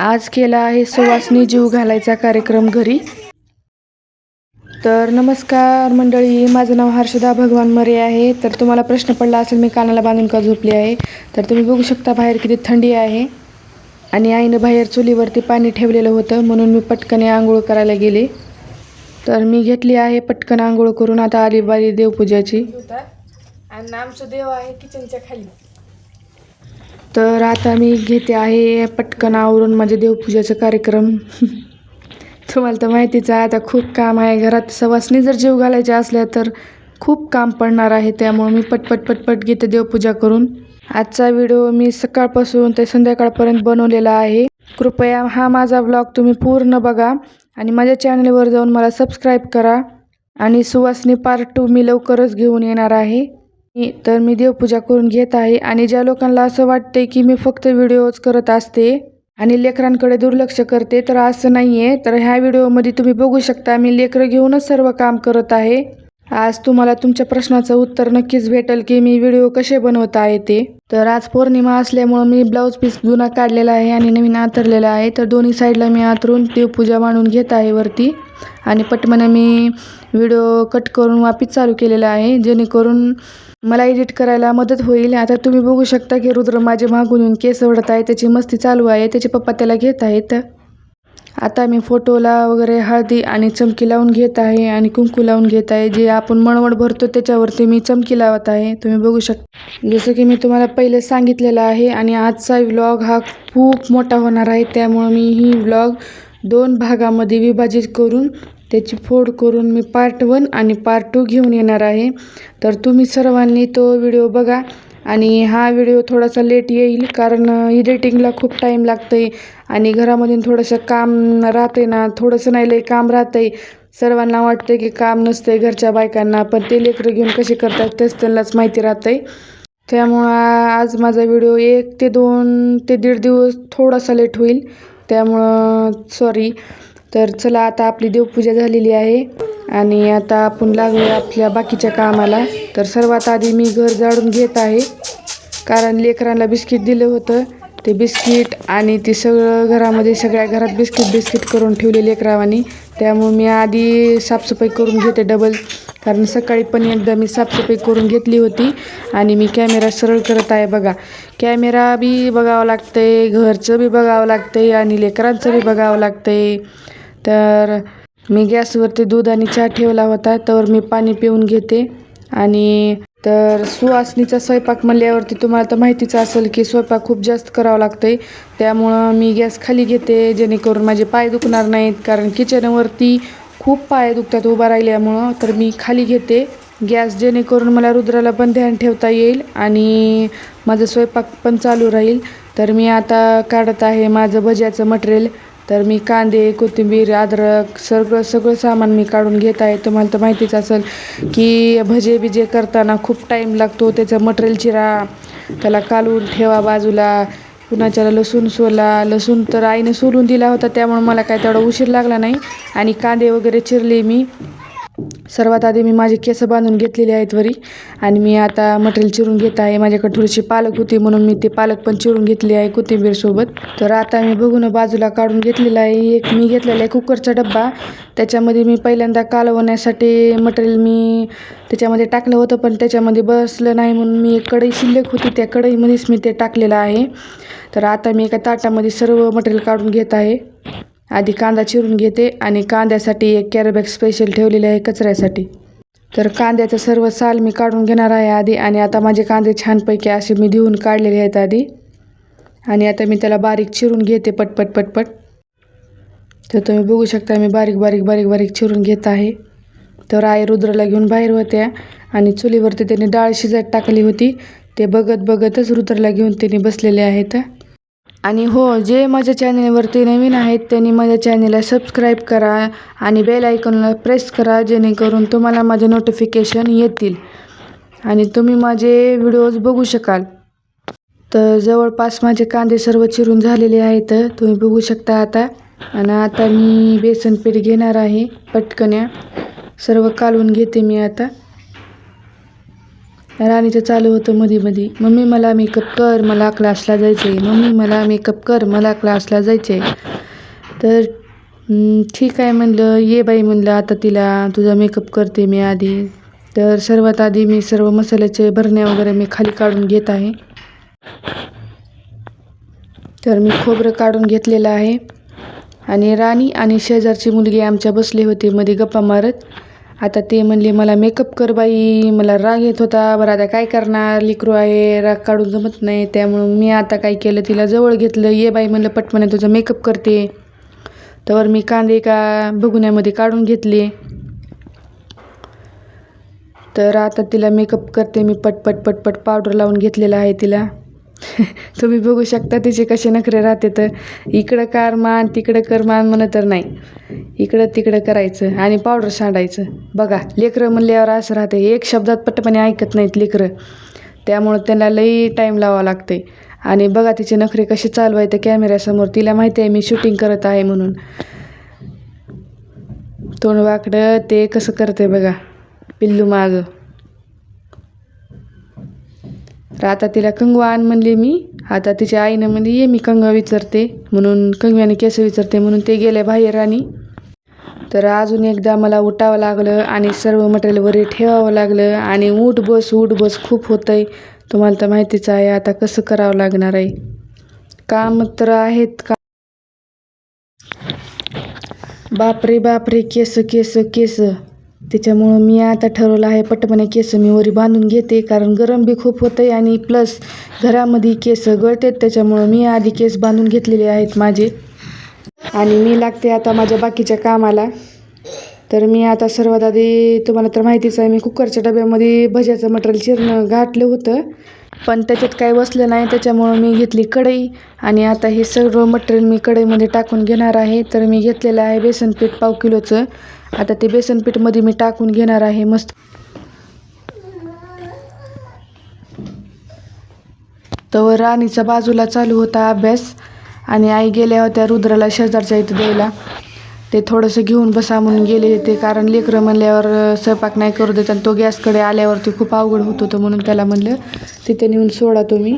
आज केला आहे सुवासनी जीव घालायचा कार्यक्रम घरी. तर नमस्कार मंडळी माझं नाव हर्षदा भगवान मरे आहे. तर तुम्हाला प्रश्न पडला असेल मी कानाला बांधून का झोपली आहे? तर तुम्ही बघू शकता बाहेर किती थंडी आहे. आणि आईनं बाहेर चुलीवरती पाणी ठेवलेलं होतं म्हणून मी पटकन आंघोळ करायला गेले. तर मी घेतली आहे पटकन आंघोळ करून. आता आली बारी देवपूजाची. आणि आमचं देव आहे किचनच्या खाली. तर आता मी घेते आहे पटकन आवरून माझे देवपूजाचा कार्यक्रम. तुम्हाला तर माहितीच आहे आता खूप काम आहे घरात. सवासनी जर जीव घालायच्या असल्या तर खूप काम पडणार आहे त्यामुळे मी पटपट पटपट घेते देवपूजा करून. आजचा व्हिडिओ मी सकाळपासून ते संध्याकाळपर्यंत बनवलेला आहे. कृपया हा माझा व्लॉग तुम्ही पूर्ण बघा आणि माझ्या चॅनलवर जाऊन मला सबस्क्राईब करा. आणि सुवासनी पार्ट टू मी लवकरच घेऊन येणार आहे. मी तर मी देवपूजा करून घेत आहे आणि ज्या लोकांना असं वाटते की मी फक्त व्हिडिओज करत असते आणि लेकरांकडे दुर्लक्ष करते तर असं नाही आहे तर ह्या व्हिडिओमध्ये तुम्ही बघू शकता मी लेकरं घेऊनच सर्व काम करत आहे. आज तुम्हाला तुमच्या प्रश्नाचं उत्तर नक्कीच भेटेल की मी व्हिडिओ कसे बनवत आहे ते. तर आज पौर्णिमा असल्यामुळं मी ब्लाऊज पीस जुना काढलेला आहे आणि नवीन आतरलेला आहे. तर दोन्ही साईडला मी आतरून देवपूजा मांडून घेत आहे वरती. आणि पटमन मी व्हिडिओ कट करून वापिस चालू केलेला आहे जेणेकरून मला एडिट करायला मदत होईल. आता तुम्ही बघू शकता की रुद्र माझे मागून येऊन केस ओढत आहे त्याची मस्ती चालू आहे त्याचे पप्पा त्याला घेत आहेत. आता मी फोटोला वगैरे हळदी आणि चमकी लावून घेत आहे आणि कुंकू लावून घेत आहे. जे आपण मणवण भरतो त्याच्यावरती मी चमकी लावत आहे. तुम्ही बघू शकता. जसं की मी तुम्हाला पहिले सांगितलेलं आहे आणि आजचा व्लॉग हा खूप मोठा होणार आहे त्यामुळं मी ही व्लॉग दोन भागामध्ये विभाजित करून त्याची फोड करून मी पार्ट वन आणि पार्ट टू घेऊन येणार आहे. तर तुम्ही सर्वांनी तो व्हिडिओ बघा आणि हा व्हिडिओ थोडासा लेट येईल कारण एडिटिंगला खूप टाईम लागतं आहे आणि घरामधून थोडंसं काम राहते ना थोडंसं नाही लई काम राहतं आहे सर्वांना वाटतं की काम नसतं आहे घरच्या बायकांना पण ते लेकरं घेऊन कसे करतात तेच त्यांनाच माहिती राहतं आहे त्यामुळं आज माझा व्हिडिओ एक ते दोन ते दीड दिवस थोडासा लेट होईल. त्यामुळं सॉरी तर चला आता आपली देवपूजा झालेली आहे. आणि आता आपण लागूया आपल्या बाकीच्या कामाला. तर सर्वात आधी मी घर जाळून घेत आहे. कारण लेकरांना बिस्किट दिलं होतं. ते बिस्किट आणि ते सगळं घरामध्ये सगळ्या घरात बिस्किट बिस्किट करून ठेवले लेकरावानी. त्यामुळे मी आधी साफसफाई करून घेते डबल कारण सकाळी पण एकदा मी साफसफाई करून घेतली होती. आणि मी कॅमेरा सरळ करत आहे बघा. कॅमेरा बी बघावं लागतं आहे घरचं बी बघावं लागतं आहे आणि लेकरांचं बी बघावं लागतं आहे तर मी गॅसवरती दूध आणि चहा ठेवला होता तर मी पाणी पिऊन घेते. आणि तर सुवासनीचा स्वयंपाक म्हणल्यावरती तुम्हाला तर माहितीच असेल की स्वयंपाक खूप जास्त करावं लागतं आहे त्यामुळं मी गॅस खाली घेते जेणेकरून माझे पाय दुखणार नाहीत कारण किचनवरती खूप पाय दुखतात उभा राहिल्यामुळं. तर मी खाली घेते गॅस जेणेकरून मला रुद्राला पण ध्यान ठेवता येईल आणि माझं स्वयंपाक पण चालू राहील. तर मी आता काढत आहे माझं भज्याचं मटेरियल तर मी कांदे कोथिंबीर अद्रक सगळं सगळं सामान मी काढून घेत आहे. तुम्हाला तर माहितीच असेल की भजे बिजे करताना खूप टाईम लागतो. त्याचं मटेरियल चिरा त्याला कालवून ठेवा बाजूला. कुणाच्याला लसूण सोला लसूण तर आईने सोलून दिला होता त्यामुळे मला काय तेवढा उशीर लागला नाही. आणि कांदे वगैरे चिरले मी. सर्वात आधी मी माझे केस बांधून घेतलेले आहेत वरी. आणि मी आता मटेरियल चिरून घेत आहे. माझ्याकडे थोडीशी पालक होती म्हणून मी ते पालक पण चिरून घेतली आहे कोथिंबीरसोबत तर आता मी बघून बाजूला काढून घेतलेला आहे. एक मी घेतलेला आहे कुकरचा डब्बा. त्याच्यामध्ये मी पहिल्यांदा कालवण्यासाठी मटेरियल मी त्याच्यामध्ये टाकलं होतं पण त्याच्यामध्ये बसलं नाही म्हणून मी एक कढई शिल्लक होती. त्या कढईमध्येच मी ते टाकलेलं आहे. तर आता मी एका ताटामध्ये सर्व मटेरियल काढून घेत आहे. आधी कांदा चिरून घेते आणि कांद्यासाठी एक कॅरेबॅग स्पेशल ठेवलेलं आहे कचऱ्यासाठी. तर कांद्याचं सर्व साल मी काढून घेणार आहे आधी आणि आता माझे कांदे छानपैकी असे मी धुवून काढलेले आहेत आधी. आणि आता मी त्याला बारीक चिरून घेते पटपट पटपट तर तुम्ही बघू शकता मी बारीक बारीक बारीक बारीक चिरून घेत आहे. तर आई रुद्रला घेऊन बाहेर होत्या आणि चुलीवरती त्यांनी डाळ शिजत टाकली होती. ते बघत बघतच रुद्रला घेऊन त्यांनी बसलेले आहेत. आणि हो जे माझ्या चॅनेलवरती नवीन आहेत त्यांनी माझ्या चॅनेलला सबस्क्राईब करा आणि बेल आयकॉनला प्रेस करा जेणेकरून तुम्हाला माझे नोटिफिकेशन येतील. आणि तुम्ही माझे व्हिडिओज बघू शकाल. तर जवळपास माझे कांदे सर्व चिरून झालेले आहेत. तुम्ही बघू शकता आता. आणि आता मी बेसन पीठ घेणार आहे पटकन्या. सर्व कालवून घेते मी आता. राणीचं चालू होतं मध्ये मध्ये मम्मी मला मेकअप कर मला क्लासला जायचं आहे मम्मी मला मेकअप कर मला क्लासला जायचं आहे तर ठीक आहे म्हणलं. ये बाई म्हणलं आता तिला तुझा मेकअप करते मी आधी. तर सर्वात आधी मी सर्व मसाल्याचे भरण्या वगैरे मी खाली काढून घेत आहे. तर मी खोबरं काढून घेतलेलं आहे. आणि राणी आणि शेजारची मुलगी आमच्या बसले होते मध्ये गप्पा मारत. आता ते म्हणले मला मेकअप कर बाई मला राग येत होता. बरं आता काय करणार? लिकरू आहे राग काढून जमत नाही. त्यामुळं मी आता काय केलं तिला जवळ घेतलं. ये बाई म्हणलं पटपणे तुझं मेकअप करते. तर मी कांदे का बघुण्यामध्ये काढून घेतले. तर आता तिला मेकअप करते. मी पटपट पटपट पावडर लावून घेतलेला आहे तिला. तुम्ही बघू शकता तिचे कसे नखरे राहते तर इकडं कार मान तिकडं कर मान म्हणत तर नाही. इकडं तिकडं करायचं आणि पावडर सांडायचं. बघा लेकरं म्हणल्यावर असं राहते. एक शब्दात पटपणे ऐकत नाहीत लेकरं. त्यामुळं त्यांना लई टाईम लावावा लागते आणि बघा तिचे नखरे कसे चालवायचे कॅमेऱ्यासमोर तिला माहिती आहे मी शूटिंग करत आहे म्हणून. तोंड वाकडं ते कसं करते बघा. पिल्लू मागं. तर आता तिला कंगवा आण म्हणले मी. आता तिच्या आईनं म्हणजे ये मी कंगवा विचारते म्हणून कंगव्याने केस विचारते म्हणून ते गेले बाहेर आणि. तर अजून एकदा मला उठावं लागलं आणि सर्व मटेरियल वरी ठेवावं लागलं आणि उठ बस उठ बस खूप होतं आहे तुम्हाला तर माहितीच आहे आता कसं करावं लागणार आहे? काम तर आहेत का? बापरे बापरे केस केस केस. त्याच्यामुळं मी आता ठरवलं आहे पटपणे केस मी वरी बांधून घेते कारण गरम बी खूप होतं आहे आणि प्लस घरामध्ये केस गळतात त्याच्यामुळं मी आधी केस बांधून घेतलेले आहेत माझे. आणि मी लागते आता माझ्या बाकीच्या कामाला. तर मी आता सर्वात आधी तुम्हाला तर माहितीच आहे मी कुकरच्या डब्यामध्ये भज्याचं मटेरियल चिरणं घातलं होतं. पण त्याच्यात काही बसलं नाही त्याच्यामुळं मी घेतली कढई. आणि आता हे सर्व मटेरियल मी कढईमध्ये टाकून घेणार आहे. तर मी घेतलेलं आहे बेसन पीठ पाव किलोचं. आता ते बेसन पीठमध्ये मी टाकून घेणार आहे मस्त. तर राणीचा बाजूला चालू होता अभ्यास आणि आई गेल्या होत्या रुद्राला शेजारच्या इथं द्यायला. ते थोडंसं घेऊन बसा म्हणून गेले ते कारण लेकरं म्हणल्यावर स्वयंपाक नाही करू देत आणि तो गॅसकडे आल्यावरती खूप अवघड होत होतं म्हणून त्याला म्हणलं तिथे नेऊन सोडा तुम्ही.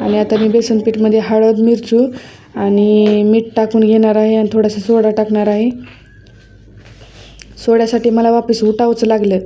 आणि आता मी बेसन पीठमध्ये हळद मिरचू आणि मीठ टाकून घेणार आहे आणि थोडासा सोडा टाकणार आहे. सोड्यासाठी मला वापस उठावंच लागलं.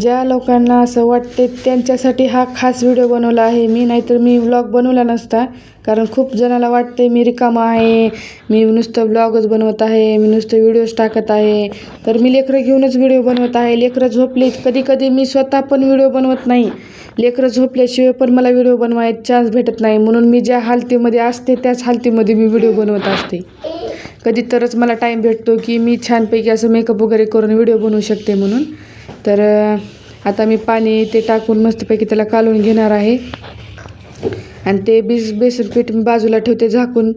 ज्या लोकांना असं वाटते त्यांच्यासाठी हा खास व्हिडिओ बनवला आहे मी नाहीतर मी व्लॉग बनवला नसता. कारण खूप जणाला वाटते मी रिकामा आहे मी नुसतं व्लॉगच बनवत आहे मी नुसतं व्हिडिओज टाकत आहे. तर मी लेकरं घेऊनच व्हिडिओ बनवत आहे. लेकरं झोपली कधी कधी मी स्वतः पण व्हिडिओ बनवत नाही. लेकरं झोपल्याशिवाय पण मला व्हिडिओ बनवायचा चान्स भेटत नाही. म्हणून मी ज्या हालतीमध्ये असते त्याच हालतीमध्ये मी व्हिडिओ बनवत असते. कधी तरच मला टाईम भेटतो की मी छानपैकी असं मेकअप वगैरे करून व्हिडिओ बनवू शकते म्हणून. तर आता मी पाणी ते टाकून मस्तपैकी त्याला कालवून घेणार आहे. आणि ते बीस बेसन पीठ मी बाजूला ठेवते झाकून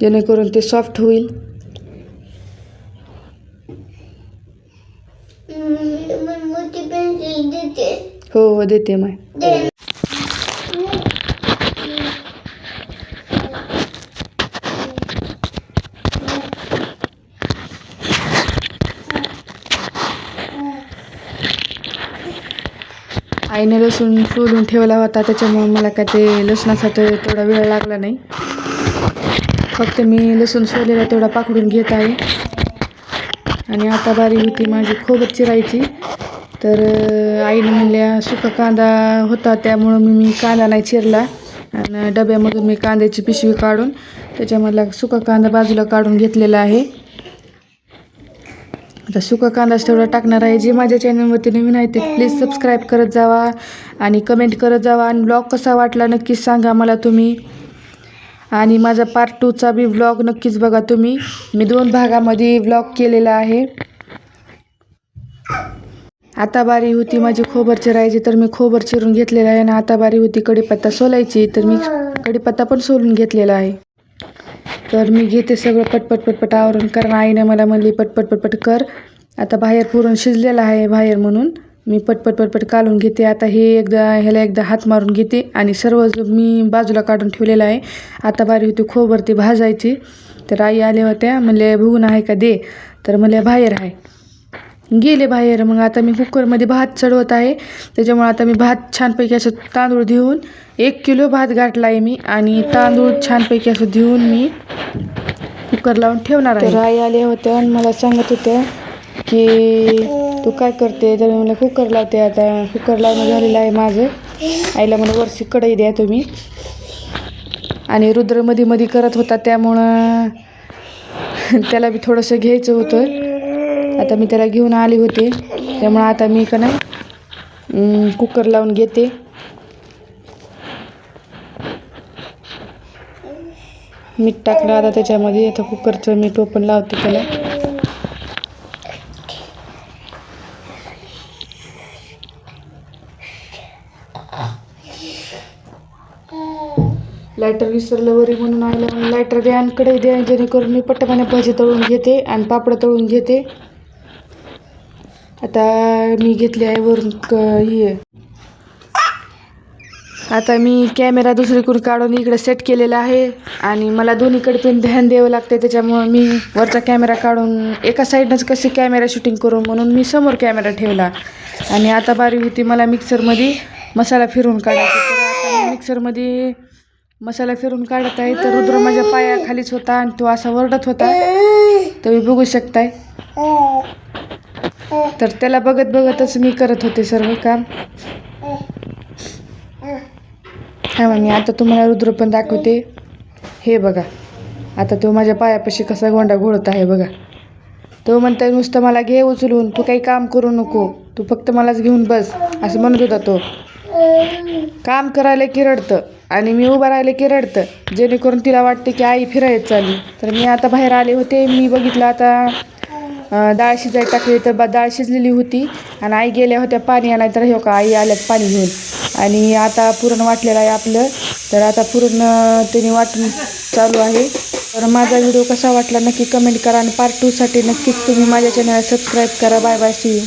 जेणेकरून ते सॉफ्ट होईल. हो हो देते माय. आईने लसूण सोलून ठेवला होता त्याच्यामुळे मला काय ते लसणासाठी तेवढा वेळ लागला नाही. फक्त मी लसूण सोलेला तेवढा पाकडून घेत आहे. आणि आता बारी होती माझी खूपच चिरायची. तर आईने म्हणल्या सुका कांदा होता त्यामुळं मी मी कांदा नाही चिरला. आणि डब्यामधून मी कांद्याची पिशवी काढून त्याच्यामधला सुका कांदा बाजूला काढून घेतलेला आहे. आता सुका कांदाच तेवढा टाकणार आहे. जे माझ्या चॅनलवरती नवीन आहे ते प्लीज सबस्क्राईब करत जावा आणि कमेंट करत जावा. आणि ब्लॉग कसा वाटला नक्कीच सांगा मला तुम्ही. आणि माझा पार्ट टूचा बी व्लॉग नक्कीच बघा तुम्ही. मी दोन भागामध्ये व्लॉग केलेला आहे. आता बारी होती माझी खोबर चिरायची तर मी खोबर चिरून घेतलेलं आहे. आणि आता बारी होती कढीपत्ता सोलायची तर मी कढीपत्ता पण सोलून घेतलेला आहे. तर मी घेते सगळं पटपट पटपट आवरून. कारण आईनं मला म्हणली पटपट पटपट कर. आता बाहेर पुरण शिजलेलं आहे बाहेर म्हणून. मी पटपट पटपट काढून घेते. आता हे एकदा ह्याला एकदा हात मारून घेते. आणि सर्व मी बाजूला काढून ठेवलेलं आहे. आता बारी होती खोबरती भाजायची. तर आई आल्या होत्या. म्हणले भुगून आहे का? दे. तर म्हणले बाहेर आहे. गेले बाहेर. मग आता मी कुकरमध्ये भात चढवत आहे. त्याच्यामुळे आता मी भात छानपैकी असं तांदूळ देऊन एक किलो भात गाठला आहे मी. आणि तांदूळ छानपैकी असं देऊन मी कुकर लावून ठेवणार आहे. तर आई होते आणि मला सांगत होत्या की तू काय करते? तर मी म्हणलं कुकर लावते आता. कुकर लावणं झालेलं आहे माझं. आईला मला वरची कढई द्या तुम्ही. आणि रुद्रमध्ये मध्ये करत होता त्यामुळं त्याला बी थोडंसं घ्यायचं होतं. आता मी त्याला घेऊन आले होते. त्यामुळं आता मी का नाही कुकर लावून घेते. मीठ टाकलं आता त्याच्यामध्ये. आता कुकरचं मीठ ओपन लावते त्याला. लायटर विसरलं वरी म्हणून आलं लायटर द्या आणि कढई द्या जेणेकरून मी पट्टपाने भजी तळून घेते आणि पापड तळून घेते. आता मी घेतली आहे वरून क ही. आता मी कॅमेरा दुसरीकडून काढून इकडे सेट केलेला आहे आणि मला दोन्हीकडे पण ध्यान द्यावं लागते त्याच्यामुळं मी वरचा कॅमेरा काढून एका साईडनंच कशी कॅमेरा शूटिंग करू म्हणून मी समोर कॅमेरा ठेवला. आणि आता बारी होती मला मिक्सरमध्ये मसाला फिरून काढायचा. तर आता मिक्सरमध्ये मसाला फिरून काढत आहे. तर रुद्र माझ्या पायाखालीच होता आणि तो असा वरडत होता. तुम्ही बघू शकताय. तर त्याला बघत बघतच मी करत होते सर्व काम. हा मग मी आता तुम्हाला रुद्र पण दाखवते. हे बघा. आता तो माझ्या पायापाशी कसा गोंडा घोळत आहे बघा. तो म्हणतोय नुसतं मला घे उचलून. तू काही काम करू नको. तू फक्त मलाच घेऊन बस असं म्हणत होता तो. काम करायला की रडतं आणि मी उभं राहिले की रडतं जेणेकरून तिला वाटते की आई फिरायला चालली. तर मी आता बाहेर आले होते. मी बघितलं आता डाळ शिजायला टाकली तर बा डाळ शिजलेली होती. आणि आई गेल्या होत्या पाणी आणायला तर हो का आई आल्यात पाणी घेऊन. आणि आता पुरण वाटलेलं आहे आपलं. तर आता पुरण अं, त्याने वाटून चालू आहे. तर माझा व्हिडिओ कसा वाटला नक्की कमेंट करा. आणि पार्ट टूसाठी नक्कीच तुम्ही माझ्या चॅनलला सबस्क्राईब करा. Bye bye C you